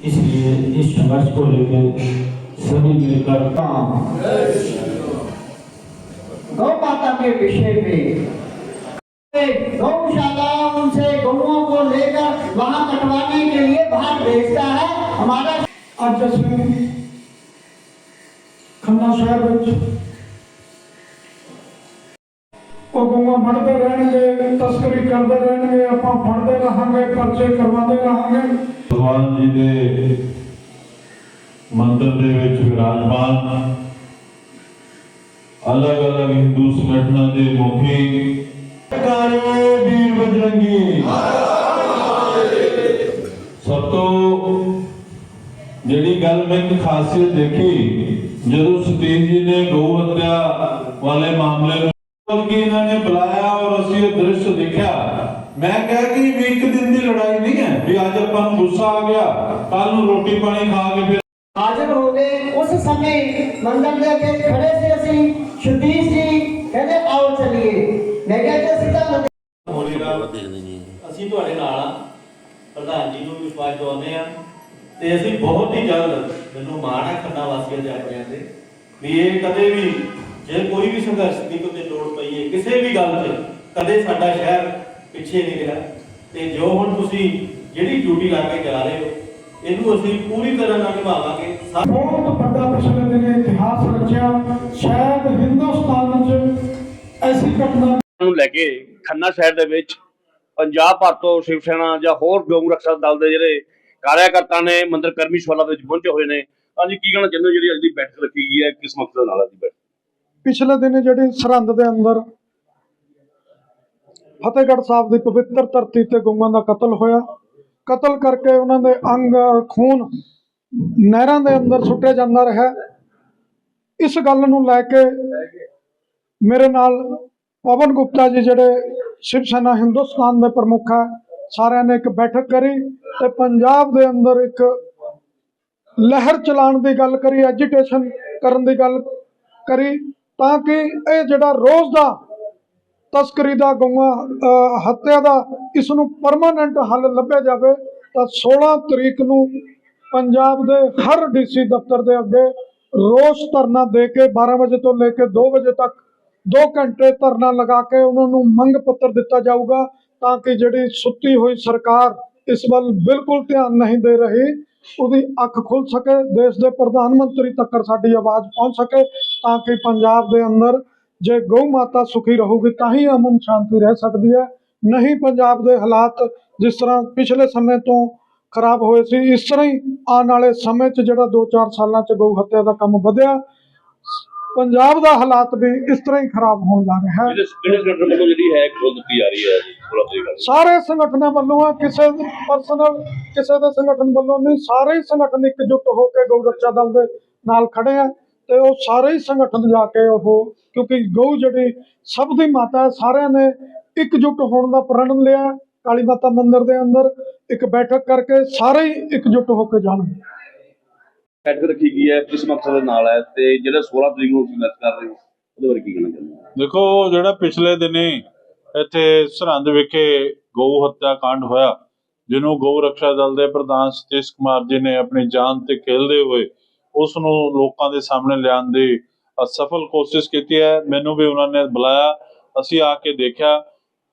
इसलिए इस संघर्ष को लेकर सभी मिलकर गौ माता के विषय में गौशालाओं से गौओं को लेकर वहां कटवाने के लिए बाहर भेजता है हमारा आज दसवें खन्ना शहर ਵਿੱਚ ਫੜਦੇ ਰਹਿਣਗੇ, ਤਸਕਰੀ ਕਰਦੇ ਰਹਿਣਗੇ, ਆਪਾਂ ਫੜਦੇ ਰਹਾਂਗੇ, ਪਰਚੇ ਕਰਵਾਉਂਦੇ ਰਹਾਂਗੇ। ਭਗਵਾਨ ਜੀ ਦੇ ਮੰਦਰ ਦੇ ਵਿੱਚ ਵਿਰਾਜਮਾਨ, ਅਲੱਗ-ਅਲੱਗ ਹਿੰਦੂ ਸੰਗਠਨਾਂ ਦੇ ਮੁਖੀ ਕਾਰੇ ਵੀਰ ਬਜਰੰਗੀ। ਸਭ ਤੋਂ ਜਿਹੜੀ ਗੱਲ ਮੈਂ ਇੱਕ ਖਾਸੀਅਤ ਦੇਖੀ, ਜਦੋਂ ਸਤੀਸ਼ ਜੀ ਨੇ ਗਊ ਹੱਤਿਆ ਵਾਲੇ ਮਾਮਲੇ ਦ੍ਰਿਸ਼ ਦੇਖਿਆ। ਮੈਂ ਕਿਹਾ ਕਿ ਵੀ ਇੱਕ ਦਿਨ ਦੀ ਲੜਾਈ ਨਹੀਂ ਹੈ ਵੀ ਅੱਜ ਆਪਾਂ ਨੂੰ ਗੁੱਸਾ ਆ ਗਿਆ ਕੱਲ ਨੂੰ ਰੋਟੀ ਪਾਣੀ ਖਾ ਕੇ ਫਿਰ ਹਾਜ਼ਰ ਹੋ ਗਏ ਉਸ ਸਮੇਂ ਮੰਦਰ ਦੇ ਅੱਗੇ ਖੜੇ ਸੀ ਅਸੀਂ ਸ਼ਤੀਸ਼ ਜੀ ਕਹਿੰਦੇ ਆਓ ਚਲੀਏ। ਮੈਂ ਕਿਹਾ ਕਿ ਅਸੀਂ ਤਾਂ ਅਸੀਂ ਤੁਹਾਡੇ ਨਾਲ ਆ ਪ੍ਰਧਾਨ ਜੀ ਨੂੰ ਵਿਸ਼ਵਾਸ ਦਿਵਾਉਂਦੇ ਆ ਤੇ ਅਸੀਂ ਬਹੁਤ ਹੀ ਜਲਦ ਮੈਨੂੰ ਮਾਣ ਹੈ ਖੰਨਾ ਵਾਸੀਆਂ ਦੇ ਆਪਣਿਆਂ ਤੇ ਵੀ ਇਹ ਕਦੇ ਵੀ ਜੇ ਕੋਈ ਵੀ ਸੰਘਰਸ਼ ਦੀ ਕੋਈ ਲੋੜ ਪਈ ਹੈ ਕਿਸੇ ਵੀ ਗੱਲ 'ਚ ਕਦੇ ਸਾਡਾ ਸ਼ਹਿਰ ਪਿੱਛੇ ਨਹੀਂ ਰਿਹਾ। ਤੇ ਜੋ ਹੁਣ ਤੁਸੀਂ ਜਿਹੜੀ ਡਿਊਟੀ ਲਾ ਕੇ ਜਾ ਰਹੇ ਹੋ ਇਹਨੂੰ ਅਸੀਂ ਪੂਰੀ ਤਰ੍ਹਾਂ ਨਾਲ ਨਿਭਾਵਾਂਗੇ। ਬਹੁਤ ਵੱਡਾ ਪਿਛਲੇ ਦਿਨ ਇਤਿਹਾਸ ਰਚਿਆ ਸ਼ਾਇਦ ਹਿੰਦੁਸਤਾਨ 'ਚ ਐਸੀ ਘਟਨਾ ਨੂੰ ਲੈ ਕੇ ਖੰਨਾ ਸ਼ਹਿਰ ਦੇ ਵਿੱਚ ਪੰਜਾਬ ਭਰ ਤੋਂ ਸ਼ਿਵ ਸੈਨਾ ਜਾਂ ਹੋਰ ਗਊ ਰੱਖਿਆ ਦਲ ਦੇ ਜਿਹੜੇ ਕਾਰਿਆਕਰਤਾ ਨੇ ਮੰਦਰ ਕਰਮੀ ਸ਼ਵਾਲਾ ਦੇ ਵਿੱਚ ਪਹੁੰਚੇ ਹੋਏ ਨੇ ਹਾਂਜੀ ਕੀ ਕਹਿਣਾ ਚਾਹੁੰਦੇ ਜਿਹੜੀ ਅੱਜ ਦੀ ਬੈਠਕ ਰੱਖੀ ਗਈ ਹੈ ਕਿਸ ਮਕਸਦ ਨਾਲ ਅੱਜ ਦੀ ਬੈਠਕ? ਪਿਛਲੇ ਦਿਨ ਜਿਹੜੀ ਸਰਹੰਦ ਦੇ ਅੰਦਰ ਫਤਿਹਗੜ੍ਹ ਸਾਹਿਬ ਦੀ ਪਵਿੱਤਰ ਧਰਤੀ ਤੇ ਗਊਆਂ ਦਾ ਕਤਲ ਹੋਇਆ। ਕਤਲ ਕਰਕੇ ਉਹਨਾਂ ਦੇ ਅੰਗ, ਖੂਨ ਨਹਿਰਾਂ ਦੇ ਅੰਦਰ ਸੁੱਟਿਆ ਜਾਂਦਾ ਰਿਹਾ। ਇਸ ਗੱਲ ਨੂੰ ਲੈ ਕੇ ਮੇਰੇ ਨਾਲ ਪਵਨ ਗੁਪਤਾ ਜੀ ਜਿਹੜੇ ਸ਼ਿਵ ਸੈਨਾ ਹਿੰਦੁਸਤਾਨ ਦੇ ਪ੍ਰਮੁੱਖ ਹੈ ਸਾਰਿਆਂ ਨੇ ਇੱਕ ਬੈਠਕ ਕਰੀ ਤੇ ਪੰਜਾਬ ਦੇ ਅੰਦਰ ਇੱਕ ਲਹਿਰ ਚਲਾਉਣ ਦੀ ਗੱਲ ਕਰੀ ਐਜੀਟੇਸ਼ਨ ਕਰਨ ਦੀ ਗੱਲ ਕਰੀ ਤਾਂ ਕਿ ਇਹ ਜਿਹੜਾ ਰੋਜ਼ ਦਾ ਤਸਕਰੀ ਦਾ ਗਊਆਂ ਹੱਤਿਆ ਦਾ ਇਸ ਨੂੰ ਪਰਮਾਨੈਂਟ ਹੱਲ ਲੱਭਿਆ ਜਾਵੇ, ਤਾਂ 16 ਤਰੀਕ ਨੂੰ ਪੰਜਾਬ ਦੇ ਹਰ ਡੀਸੀ ਦਫ਼ਤਰ ਦੇ ਅੱਗੇ ਰੋਸ ਧਰਨਾ ਦੇ ਕੇ 12 ਵਜੇ ਤੋਂ ਲੈ ਕੇ 2 ਵਜੇ ਤੱਕ 2 ਘੰਟੇ ਧਰਨਾ ਲਗਾ ਕੇ ਉਹਨਾਂ ਨੂੰ ਮੰਗ ਪੱਤਰ ਦਿੱਤਾ ਜਾਊਗਾ, ਤਾਂ ਕਿ ਜਿਹੜੀ ਸੁੱਤੀ ਹੋਈ ਸਰਕਾਰ ਇਸ ਵੱਲ ਬਿਲਕੁਲ ਧਿਆਨ ਨਹੀਂ ਦੇ ਰਹੀ, ਉਹਦੀ ਅੱਖ ਖੁੱਲ ਸਕੇ, ਦੇਸ਼ ਦੇ ਪ੍ਰਧਾਨ ਮੰਤਰੀ ਤੱਕ ਸਾਡੀ ਆਵਾਜ਼ ਪਹੁੰਚ ਸਕੇ, ਤਾਂ ਕਿ ਪੰਜਾਬ ਦੇ ਅੰਦਰ ਜੇ ਗਊ ਮਾਤਾ ਸੁਖੀ ਰਹੂਗੀ ਤਾਂ ਹੀ ਅਮਨ ਸ਼ਾਂਤੀ ਰਹਿ ਸਕਦੀ ਹੈ। ਨਹੀਂ ਪੰਜਾਬ ਦੇ ਹਾਲਾਤ ਜਿਸ ਤਰ੍ਹਾਂ ਪਿਛਲੇ ਸਮੇਂ ਤੋਂ ਖਰਾਬ ਹੋਏ ਸੀ ਇਸ ਤਰ੍ਹਾਂ ਹੀ ਆਉਣ ਵਾਲੇ ਸਮੇਂ 'ਚ ਜਿਹੜਾ 2-4 ਸਾਲਾਂ 'ਚ ਗਊ ਹੱਤਿਆ ਦਾ ਕੰਮ ਵਧਿਆ ਪੰਜਾਬ ਦਾ ਹਾਲਾਤ ਵੀ ਇਸ ਤਰ੍ਹਾਂ ਹੀ ਖਰਾਬ ਹੋਣ ਜਾ ਰਿਹਾ ਹੈ। ਜਿਹੜੇ ਰਹੀ ਸਾਰੇ ਸੰਗਠਨਾਂ ਵੱਲੋਂ ਆ ਕਿਸੇ ਪਰਸਨਲ ਕਿਸੇ ਦੇ ਸੰਗਠਨ ਵੱਲੋਂ ਨਹੀਂ ਸਾਰੇ ਸੰਗਠਨ ਇਕਜੁੱਟ ਹੋ ਕੇ ਗਊ ਰੱਖਿਆ ਦਲ ਦੇ ਨਾਲ ਖੜੇ ਆ। ਤੇ ਉਹ ਸਾਰੇ ਹੀ ਸੰਗਠਨ ਜਾ ਕੇ ਉਹ ਕਿਉਂਕਿ ਗਊ ਜਿਹੜੀ ਸਭ ਦੀ ਮਾਤਾ ਹੈ ਸਾਰਿਆਂ ਨੇ ਇਕਜੁੱਟ ਹੋਣ ਦਾ ਪ੍ਰਣ ਲਿਆ ਕਾਲੀ ਮਾਤਾ ਮੰਦਿਰ ਦੇ ਅੰਦਰ ਇੱਕ ਬੈਠਕ ਕਰਕੇ ਸਾਰੇ ਹੀ ਇਕਜੁੱਟ ਹੋ ਕੇ ਜਾਣਗੇ। ਬੈਠਕ ਰੱਖੀ ਗਈ ਹੈ ਕਿਸ ਮਕਸਦ ਦੇ ਨਾਲ ਹੈ ਤੇ ਜਿਹੜਾ 16 ਤਰੀਕ ਨੂੰ ਅਸੀਂ ਗੱਲ ਕਰ ਰਹੇ ਹਾਂ ਉਹਦੇ ਬਾਰੇ ਕੀ ਕਹਿਣਾ ਚਾਹੁੰਦੇ ਦੇਖੋ ਜਿਹੜਾ ਪਿਛਲੇ ਦਿਨੀ ਇੱਥੇ ਸਰਹੰਦ ਵਿਖੇ ਗਊ ਹੱਤਿਆ ਕਾਂਡ ਹੋਇਆ ਜਿਹਨੂੰ ਗਊ ਰੱਖਿਆ ਦਲ ਦੇ ਪ੍ਰਧਾਨ ਸਤੀਸ਼ ਕੁਮਾਰ ਜੀ ਨੇ ਆਪਣੀ ਜਾਨ ਤੇ ਖੇਲਦੇ ਹੋਏ ਉਸ ਨੂੰ ਲੋਕਾਂ ਦੇ ਸਾਹਮਣੇ ਲਿਆਉਣ ਦੀ ਅਸਫਲ ਕੋਸ਼ਿਸ਼ ਕੀਤੀ ਹੈ ਮੈਨੂੰ ਵੀ ਉਹਨਾਂ ਨੇ ਬੁਲਾਇਆ ਅਸੀਂ ਆ ਕੇ ਦੇਖਿਆ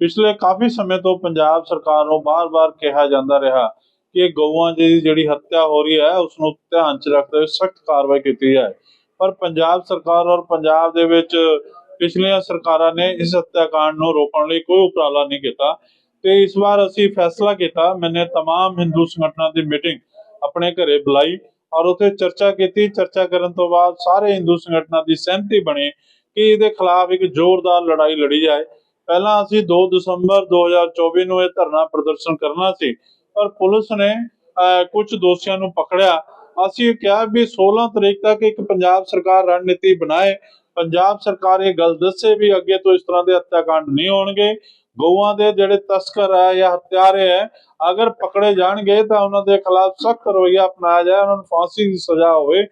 ਪਿਛਲੇ ਕਾਫੀ ਸਮੇਂ ਤੋਂ ਪੰਜਾਬ ਸਰਕਾਰ ਨੂੰ ਬਾਰ-ਬਾਰ ਕਿਹਾ ਜਾਂਦਾ ਰਿਹਾ ਕਿ ਗਊਆਂ ਦੀ ਜਿਹੜੀ ਹੱਤਿਆ ਹੋ ਰਹੀ ਹੈ ਉਸ ਨੂੰ ਧਿਆਨ 'ਚ ਰੱਖਦੇ ਹੋਏ ਸਖਤ ਕਾਰਵਾਈ ਕੀਤੀ ਜਾਏ ਪਰ ਪੰਜਾਬ ਸਰਕਾਰ ਔਰ ਪੰਜਾਬ ਦੇ ਵਿੱਚ ਪਿਛਲੀਆਂ ਸਰਕਾਰਾਂ ਨੇ ਇਸ ਹੱਤਿਆਕਾਂਡ ਨੂੰ ਰੋਕਣ ਲਈ ਕੋਈ ਉਪਰਾਲਾ ਨਹੀਂ ਕੀਤਾ ਤੇ ਇਸ ਵਾਰ ਅਸੀਂ ਫੈਸਲਾ ਕੀਤਾ ਮੈਨੇ तमाम ਹਿੰਦੂ ਸੰਗਠਨਾਂ ਦੀ ਮੀਟਿੰਗ ਆਪਣੇ ਘਰੇ ਬੁਲਾਈ ਔਰ ਉੱਥੇ ਚਰਚਾ ਕੀਤੀ, ਚਰਚਾ ਕਰਨ ਤੋਂ ਬਾਅਦ ਸਾਰੇ ਹਿੰਦੂ ਸੰਗਠਨਾਂ ਦੀ ਸਹਿਮਤੀ ਬਣੀ ਕਿ ਇਹਦੇ ਖਿਲਾਫ ਇੱਕ ਜ਼ੋਰਦਾਰ ਲੜਾਈ ਲੜੀ ਜਾਏ। ਪਹਿਲਾਂ ਅਸੀਂ 2 ਦਸੰਬਰ 2024 ਨੂੰ ਇਹ ਧਰਨਾ ਪ੍ਰਦਰਸ਼ਨ ਕਰਨਾ ਸੀ, ਪਰ ਪੁਲਿਸ ਨੇ ਕੁਝ ਦੋਸ਼ੀਆਂ ਨੂੰ ਪਕੜਿਆ। ਅਸੀਂ ਕਿਹਾ ਵੀ 16 ਤਰੀਕ ਤੱਕ ਇੱਕ ਪੰਜਾਬ ਸਰਕਾਰ ਰਣਨੀਤੀ ਬਣਾਏ। ਪੰਜਾਬ ਸਰਕਾਰ ਇਹ ਗੱਲ ਦੱਸੇ ਵੀ ਅੱਗੇ ਤੋਂ ਇਸ ਤਰ੍ਹਾਂ ਦੇ ਹੱਤਿਆਕਾਂਡ ਨਹੀਂ ਹੋਣਗੇ। ਗਊਆਂ ਦੇ ਜਿਹੜੇ ਤਸਕਰ ਹੈ ਜਾਂ ਹੱਤਿਆਰੇ ਹੈ ਅਗਰ ਪਕੜੇ ਜਾਣਗੇ ਤਾਂ ਉਹਨਾਂ ਦੇ ਖਿਲਾਫ ਸਖਤ ਰਵੱਈਆ ਅਪਣਾਇਆ ਜਾਏ ਉਹਨਾਂ ਨੂੰ ਫਾਂਸੀ ਦੀ ਸਜ਼ਾ ਹੋਵੇ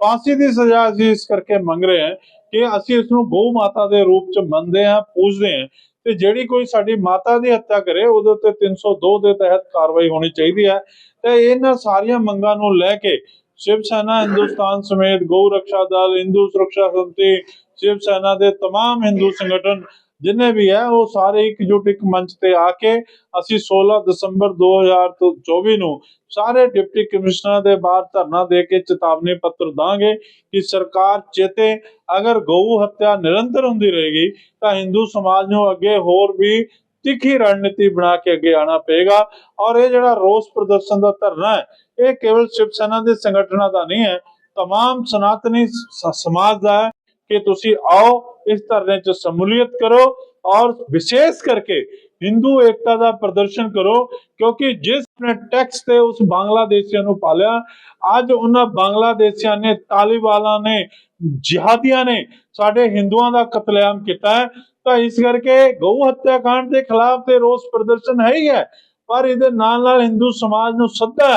ਫਾਂਸੀ ਦੀ ਸਜ਼ਾ ਅਸੀਂ ਇਸ ਕਰਕੇ ਮੰਗ ਰਹੇ ਹਾਂ ਕਿ ਅਸੀਂ ਇਸ ਨੂੰ ਗਊ ਮਾਤਾ ਦੇ ਰੂਪ ਚ ਮੰਨਦੇ ਹਾਂ ਪੂਜਦੇ ਹਾਂ ਤੇ ਜਿਹੜੀ ਕੋਈ ਸਾਡੀ ਮਾਤਾ ਦੀ ਹੱਤਿਆ ਕਰੇ ਉਹਦੇ ਉੱਤੇ 302 ਦੇ ਤਹਿਤ ਕਾਰਵਾਈ ਹੋਣੀ ਚਾਹੀਦੀ ਹੈ ਤੇ ਇਹਨਾਂ ਸਾਰੀਆਂ ਮੰਗਾਂ ਨੂੰ ਲੈ ਕੇ ਸ਼ਿਵ ਸੈਨਾ ਹਿੰਦੁਸਤਾਨ ਸਮੇਤ ਗਊ ਰਕਸ਼ਾ ਦਲ ਹਿੰਦੂ ਸੁਰੱਖਿਆ ਸੰਤੀ ਸ਼ਿਵ ਸੈਨਾ ਦੇ तमाम ਹਿੰਦੂ ਸੰਗਠਨ ਜਿੰਨੇ ਵੀ ਹੈ ਉਹ ਸਾਰੇ ਇਕਜੁੱਟ ਇੱਕ ਮੰਚ ਤੇ ਆ ਕੇ ਅਸੀਂ 16 ਦਸੰਬਰ 2024 ਨੂੰ ਸਾਰੇ ਡਿਪਟੀ ਕਮਿਸ਼ਨਰਾਂ ਦੇ ਬਾਹਰ ਧਰਨਾ ਦੇ ਕੇ ਚੇਤਾਵਨੀ ਪੱਤਰ ਦਾਂਗੇ ਕਿ ਸਰਕਾਰ ਚੇਤੇ ਅਗਰ ਗਊ ਹੱਤਿਆ ਨਿਰੰਤਰ ਹੁੰਦੀ ਰਹੇਗੀ ਤਾਂ ਹਿੰਦੂ ਸਮਾਜ ਨੂੰ ਅੱਗੇ ਹੋਰ ਵੀ ਤਿੱਖੀ ਰਣਨੀਤੀ ਬਣਾ ਕੇ ਅੱਗੇ ਆਣਾ ਪਏਗਾ ਔਰ ਇਹ ਜਿਹੜਾ ਰੋਸ ਪ੍ਰਦਰਸ਼ਨ ਦਾ ਧਰਨਾ ਹੈ ਇਹ ਕੇਵਲ ਸ਼ਿਵ ਸੈਨਾ ਦੇ ਸੰਗਠਨਾਂ ਦਾ ਨਹੀਂ ਹੈ तमाम ਸਨਾਤਨੀ ਸ- ਸਮਾਜ ਦਾ ਹੈ ਕਿ ਤੁਸੀਂ ਆਓ ਇਸ ਧਰਨੇ 'ਚ ਸ਼ਮੂਲੀਅਤ ਕਰੋ ਔਰ ਵਿਸ਼ੇਸ਼ ਕਰਕੇ ਹਿੰਦੂ ਏਕਤਾ ਦਾ ਪ੍ਰਦਰਸ਼ਨ ਕਰੋ, ਕਿਉਂਕਿ ਜਿਸ ਨੇ ਟੈਕਸ ਤੇ ਉਸ ਬੰਗਲਾਦੇਸ਼ੀਆਂ ਨੂੰ ਪਾਲਿਆ, ਅੱਜ ਉਹਨਾਂ ਬੰਗਲਾਦੇਸ਼ੀਆਂ ਨੇ ਤਾਲਿਬਾਨਾਂ ਨੇ, ਜਿਹਾਦੀਆਂ ਨੇ ਸਾਡੇ ਹਿੰਦੂਆਂ ਦਾ ਕਤਲੇਆਮ ਕੀਤਾ ਹੈ। ਤਾਂ ਇਸ ਕਰਕੇ ਗਊ ਹੱਤਿਆ ਕਾਂਡ ਦੇ ਖਿਲਾਫ ਤੇ ਰੋਸ ਪ੍ਰਦਰਸ਼ਨ ਹੈ ਹੀ ਹੈ, ਪਰ ਇਹਦੇ ਨਾਲ ਨਾਲ ਹਿੰਦੂ ਸਮਾਜ ਨੂੰ ਸੱਦਾ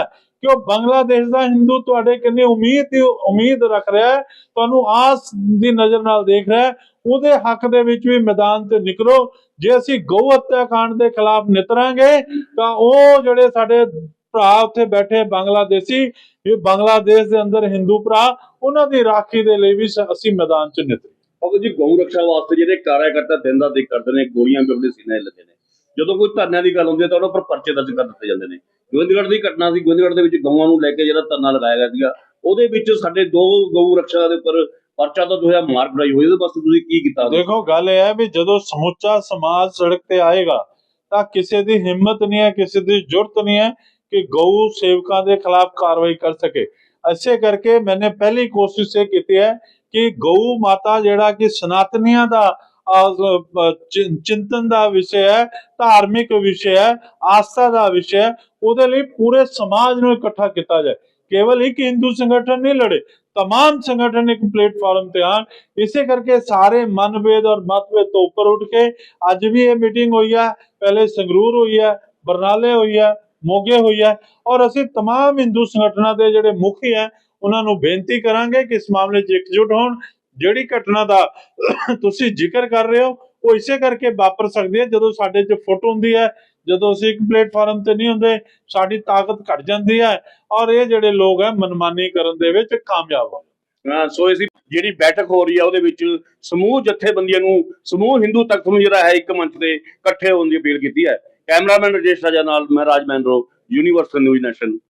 ਹੈ ਬੰਗਲਾਦੇਸ਼ ਦਾ ਹਿੰਦੂ ਤੁਹਾਡੇ ਕਿੰਨੀ ਉਮੀਦ ਦੀ ਉਮੀਦ ਰੱਖ ਰਿਹਾ ਹੈ, ਤੁਹਾਨੂੰ ਆਸ ਦੀ ਨਜ਼ਰ ਨਾਲ ਦੇਖ ਰਿਹਾ ਹੈ, ਉਹਦੇ ਹੱਕ ਦੇ ਵਿੱਚ ਵੀ ਮੈਦਾਨ ਤੇ ਨਿਕਲੋ। ਜੇ ਅਸੀਂ ਗਊ ਹੱਤਿਆ ਕਾਂਡ ਦੇ ਖਿਲਾਫ ਨਿਤਰਾਂਗੇ, ਤਾਂ ਉਹ ਜਿਹੜੇ ਸਾਡੇ ਭਰਾ ਉੱਥੇ ਬੈਠੇ ਬੰਗਲਾਦੇਸ਼ੀ, ਇਹ ਬੰਗਲਾਦੇਸ਼ ਦੇ ਅੰਦਰ ਹਿੰਦੂ ਭਰਾ, ਉਹਨਾਂ ਦੀ ਰਾਖੀ ਦੇ ਲਈ ਵੀ ਅਸੀਂ ਮੈਦਾਨ 'ਚ ਨਿਤਰੇ। ਉਹ ਜੀ, ਗਊ ਰੱਖਿਆ ਵਾਸਤੇ ਜਿਹੜੇ ਕਾਰਿਆਕਰਤਾ ਦਿਨ ਦਾ ਦੇਖ ਕਰਦੇ ਨੇ, ਗੋਲੀਆਂ ਵੀ ਆਪਣੇ ਸੀਨੇ ਲੱਗੇ ਨੇ। ਜਦੋਂ ਕੋਈ ਧਰਨਿਆਂ ਦੀ ਗੱਲ ਹੁੰਦੀ ਹੈ ਤਾਂ ਉਹਨਾਂ ਉੱਪਰ ਪਰਚੇ ਦਰਜ ਕਰ ਦਿੱਤੇ ਜਾਂਦੇ ਨੇ। ਗੋਬਿੰਦਗੜ੍ਹ ਦੀ ਘਟਨਾ ਸੀ, ਗੋਬਿੰਦਗੜ੍ਹ ਦੇ ਵਿੱਚ ਗਊਆਂ ਨੂੰ ਲੈ ਕੇ ਜਿਹੜਾ ਧਰਨਾ ਲਗਾਇਆ ਗਿਆ ਸੀਗਾ, ਉਹਦੇ ਵਿੱਚ ਸਾਡੇ ਦੋ ਗਊ ਰੱਖਿਆ ਦੇ ਉੱਪਰ ਪਰਚਾ ਤਾਂ ਹੋਇਆ, ਮਾਰ ਕਰਾਈ ਹੋਈ, ਉਹਦੇ ਵਾਸਤੇ ਤੁਸੀਂ ਕੀ ਕੀਤਾ? ਦੇਖੋ, ਗੱਲ ਇਹ ਹੈ ਵੀ ਜਦੋਂ ਸਮੁੱਚਾ ਸਮਾਜ ਸੜਕ ਤੇ ਆਏਗਾ, ਤਾਂ ਕਿਸੇ ਦੀ ਹਿੰਮਤ ਨਹੀਂ ਹੈ, ਕਿਸੇ ਦੀ ਜੁਰਤ ਨਹੀਂ ਹੈ ਕਿ ਗਊ ਸੇਵਕਾਂ ਦੇ ਖਿਲਾਫ ਕਾਰਵਾਈ ਕਰ ਸਕੇ। ਐਸੇ ਕਰਕੇ ਮੈਨੇ ਪਹਿਲੀ ਕੋਸ਼ਿਸ਼ ਇਹ ਕੀਤੀ ਹੈ ਕਿ ਗਊ ਮਾਤਾ ਜਿਹੜਾ ਕਿ ਸਨਾਤਨੀਆਂ ਦਾ ਚਿੰਤਨ ਦਾ ਵਿਸ਼ਾ ਹੈ ਧਾਰਮਿਕ ਵਿਸ਼ਾ ਹੈ ਆਸਥਾ ਦਾ ਵਿਸ਼ਾ ਹੈ ਉਹਦੇ ਲਈ ਪੂਰੇ ਸਮਾਜ ਨੂੰ ਇਕੱਠਾ ਕੀਤਾ ਜਾਏ ਕੇਵਲ ਇੱਕ ਹਿੰਦੂ ਸੰਗਠਨ ਨਹੀਂ ਲੜੇ तमाम ਸੰਗਠਨ ਇੱਕ ਪਲੇਟਫਾਰਮ ਤੇ ਆਣ ਇਸੇ ਕਰਕੇ ਸਾਰੇ ਮਨਭੇਦ ਔਰ ਮਤਭੇਦ ਤੋਂ ਉੱਪਰ ਉੱਠ ਕੇ ਅੱਜ ਵੀ ਇਹ ਮੀਟਿੰਗ ਹੋਈ ਹੈ ਪਹਿਲੇ ਸੰਗਰੂਰ ਹੋਈ ਹੈ ਬਰਨਾਲੇ ਹੋਈ ਹੈ ਮੋਗੇ ਹੋਈ ਹੈ ਔਰ ਅਸੀਂ तमाम ਹਿੰਦੂ ਸੰਗਠਨਾਂ ਦੇ ਜਿਹੜੇ ਮੁਖੀ ਹੈ ਉਹਨਾਂ ਨੂੰ ਬੇਨਤੀ ਕਰਾਂਗੇ ਕਿ ਇਸ ਮਾਮਲੇ 'ਚ ਇਕਜੁੱਟ ਹੋਣ ਜਿਹੜੀ ਘਟਨਾ ਦਾ ਤੁਸੀਂ ਜ਼ਿਕਰ ਕਰ ਰਹੇ ਹੋ, ਉਹ ਇਸੇ ਕਰਕੇ ਵਾਪਰ ਸਕਦੀ ਹੈ ਜਦੋਂ ਸਾਡੇ 'ਚ ਫੁੱਟ ਹੁੰਦੀ ਹੈ, ਜਦੋਂ ਅਸੀਂ ਇੱਕ ਪਲੇਟਫਾਰਮ ਤੇ ਨਹੀਂ ਹੁੰਦੇ, ਸਾਡੀ ਤਾਕਤ ਘਟ ਜਾਂਦੀ ਹੈ ਔਰ ਇਹ ਜਿਹੜੇ ਲੋਕ ਹੈ ਮਨਮਾਨੀ ਕਰਨ ਦੇ ਵਿੱਚ ਕਾਮਯਾਬ ਹਾਂ ਸੋ ਅਸੀਂ ਜਿਹੜੀ ਬੈਠਕ ਹੋ ਰਹੀ ਹੈ, ਉਹਦੇ ਵਿੱਚ ਸਮੂਹ ਜਥੇਬੰਦੀਆਂ ਨੂੰ, ਸਮੂਹ ਹਿੰਦੂ ਤਖਤ ਨੂੰ ਜਿਹੜਾ ਹੈ ਇੱਕ ਮੰਚ ਤੇ ਇਕੱਠੇ ਹੋਣ ਦੀ ਅਪੀਲ ਕੀਤੀ ਹੈ। ਕੈਮਰਾਮੈਨ ਰਜੇਸ਼ ਰਾਜਾ ਨਾਲ ਮੈਂ Raj Mahindro universal news nation